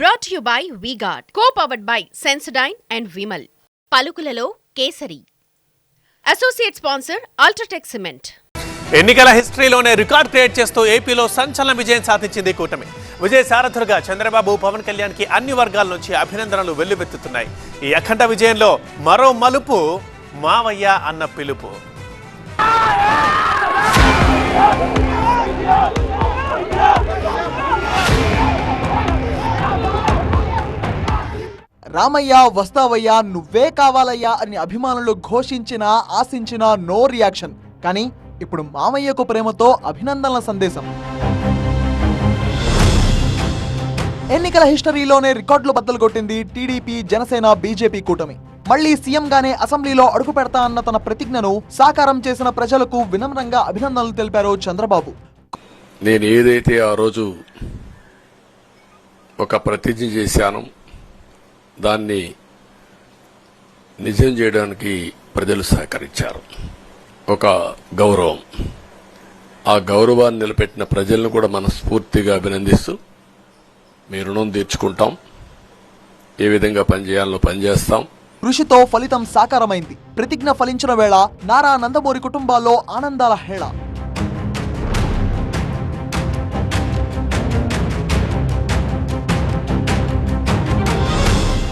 Brought you by V-Guard co powered by Sensodyne and Vimal పలుకులలో kesari. Associate sponsor UltraTech cement ఎన్నికల హిస్టరీలోనే record create చేస్తూ ఏపీలో సంచలన విజయం సాధించింది కూటమి. విజయ సారథులుగా చంద్రబాబు పవన్ కళ్యాణ్కి అన్ని వర్గాల నుంచి అభినందనలు వెల్లువెత్తుతున్నాయి. ఈ అఖండ విజయంలో మరో మలుపు మావయ్య అన్న పిలుపు. రామయ్య వస్తావయ్యా నువ్వే కావాలయ్యా అని అభిమానులు ఘోషించిన ఆశించిన నో రియాక్షన్. కానీ ఇప్పుడు మామయ్యకు ప్రేమతో అభినందనల సందేశం. ఎన్నికల హిస్టరీలోనే రికార్డులు బద్దలు కొట్టింది టీడీపీ జనసేన బీజేపీ కూటమి. మళ్ళీ సీఎంగానే అసెంబ్లీలో అడుగు పెడతా అన్న తన ప్రతిజ్ఞను సాకారం చేసిన ప్రజలకు వినమ్రంగా అభినందనలు తెలిపారు చంద్రబాబు. నేను ఏదైతే ఆ రోజు ఒక ప్రతిజ్ఞ చేశాను దాన్ని నిజం చేయడానికి ప్రజలు సహకరించారు. ఒక గౌరవం. ఆ గౌరవాన్ని నిలబెట్టిన ప్రజలను కూడా మనస్ఫూర్తిగా అభినందిస్తూ మీ రుణం తీర్చుకుంటాం. ఏ విధంగా పనిచేయాలో పనిచేస్తాం కృషితో ఫలితం సాకారమైంది. ప్రతిజ్ఞ ఫలించిన వేళ నారా నందమూరి కుటుంబాల్లో ఆనందాల హేళ.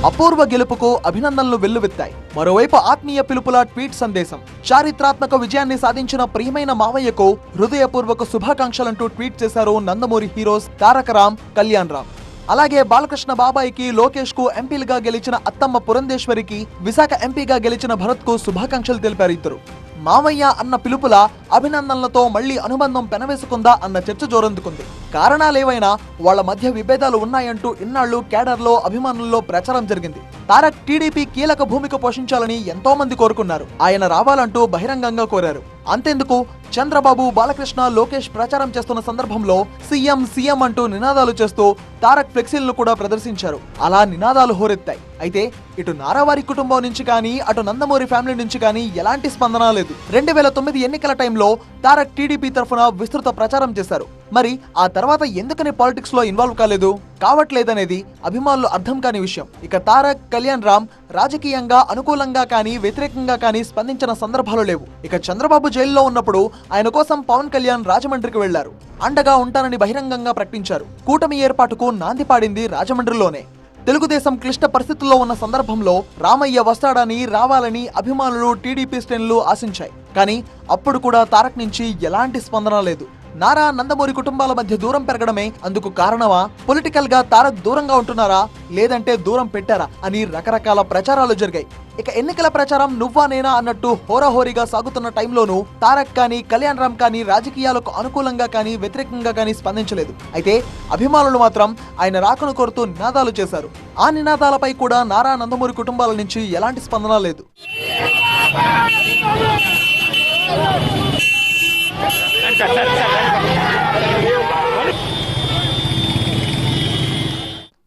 అపూర్వ గెలుపుకు అభినందనలు వెల్లువెత్తాయి. మరోవైపు ఆత్మీయ పిలుపుల ట్వీట్ సందేశం. చారిత్రాత్మక విజయాన్ని సాధించిన ప్రియమైన మావయ్యకు హృదయపూర్వక శుభాకాంక్షలంటూ ట్వీట్ చేశారు నందమూరి హీరోస్ తారక రామ్ కళ్యాణ్ రామ్. అలాగే బాలకృష్ణ బాబాయికి లోకేష్కు ఎంపీలుగా గెలిచిన అత్తమ్మ పురంధేశ్వరికి విశాఖ ఎంపీగా గెలిచిన భరత్కు శుభాకాంక్షలు తెలిపారు ఇద్దరు. మామయ్య అన్న పిలుపుల అభినందనలతో మళ్ళీ అనుబంధం పెనవేసుకుందా అన్న చర్చ జోరందుకుంది. కారణాలేవైనా వాళ్ళ మధ్య విభేదాలు ఉన్నాయంటూ ఇన్నాళ్ళు కేడర్లో అభిమానుల్లో ప్రచారం జరిగింది. తారక్ టీడీపీ కీలక భూమిక పోషించాలని ఎంతో మంది కోరుకున్నారు. ఆయన రావాలంటూ బహిరంగంగా కోరారు. అంతెందుకు చంద్రబాబు బాలకృష్ణ లోకేష్ ప్రచారం చేస్తున్న సందర్భంలో సీఎం సీఎం అంటూ నినాదాలు చేస్తూ తారక్ ఫ్లెక్సీలను కూడా ప్రదర్శించారు. అలా నినాదాలు హోరెత్తాయి. అయితే ఇటు నారావారి కుటుంబం నుంచి కానీ అటు నందమూరి ఫ్యామిలీ నుంచి కానీ ఎలాంటి స్పందన లేదు. రెండు వేల తొమ్మిది ఎన్నికల టైంలో తారక్ టీడీపీ తరఫున విస్తృత ప్రచారం చేశారు. మరి ఆ తర్వాత ఎందుకని పాలిటిక్స్లో ఇన్వాల్వ్ కాలేదు? కావట్లేదనేది అభిమానులు అర్థం కాని విషయం. ఇక తారక్ కళ్యాణ్ రామ్ రాజకీయంగా అనుకూలంగా కానీ వ్యతిరేకంగా కానీ స్పందించిన సందర్భాలు లేవు. ఇక చంద్రబాబు జైల్లో ఉన్నప్పుడు ఆయన కోసం పవన్ కళ్యాణ్ రాజమండ్రికి వెళ్ళారు. అండగా ఉంటానని బహిరంగంగా ప్రకటించారు. కూటమి ఏర్పాటుకు నాంది పాడింది రాజమండ్రిలోనే. తెలుగుదేశం క్లిష్ట పరిస్థితుల్లో ఉన్న సందర్భంలో రామయ్య వస్తాడని రావాలని అభిమానులు టీడీపీ శ్రేణులు ఆశించాయి. కానీ అప్పుడు కూడా తారక్ నుంచి ఎలాంటి స్పందన లేదు. నారా నందమూరి కుటుంబాల మధ్య దూరం పెరగడమే అందుకు కారణమా? పొలిటికల్గా తారక్ దూరంగా ఉంటున్నారా? లేదంటే దూరం పెట్టారా? అని రకరకాల ప్రచారాలు జరిగాయి. ఇక ఎన్నికల ప్రచారం నువ్వా నేనా అన్నట్టు హోరాహోరీగా సాగుతున్న టైంలోనూ తారక్ కానీ కళ్యాణ్ రామ్ కానీ రాజకీయాలకు అనుకూలంగా కానీ వ్యతిరేకంగా కానీ స్పందించలేదు. అయితే అభిమానులు మాత్రం ఆయన రాకను కోరుతూ నినాదాలు చేశారు. ఆ నినాదాలపై కూడా నారా నందమూరి కుటుంబాల నుంచి ఎలాంటి స్పందన లేదు.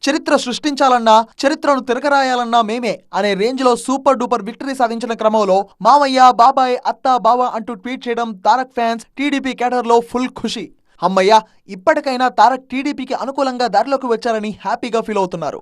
చరిత్ర సృష్టించాలన్నా చరిత్రను తిరగరాయాలన్నా మేమే అనే రేంజ్లో సూపర్ డూపర్ విక్టరీ సాధించిన క్రమంలో మామయ్య బాబాయ్ అత్త బావ అంటూ ట్వీట్ చేయడం తారక్ ఫ్యాన్స్ టీడీపీ కేడర్లో ఫుల్ ఖుషి. అమ్మయ్య ఇప్పటికైనా తారక్ టీడీపీకి అనుకూలంగా దారిలోకి వచ్చారని హ్యాపీగా ఫీల్ అవుతున్నారు.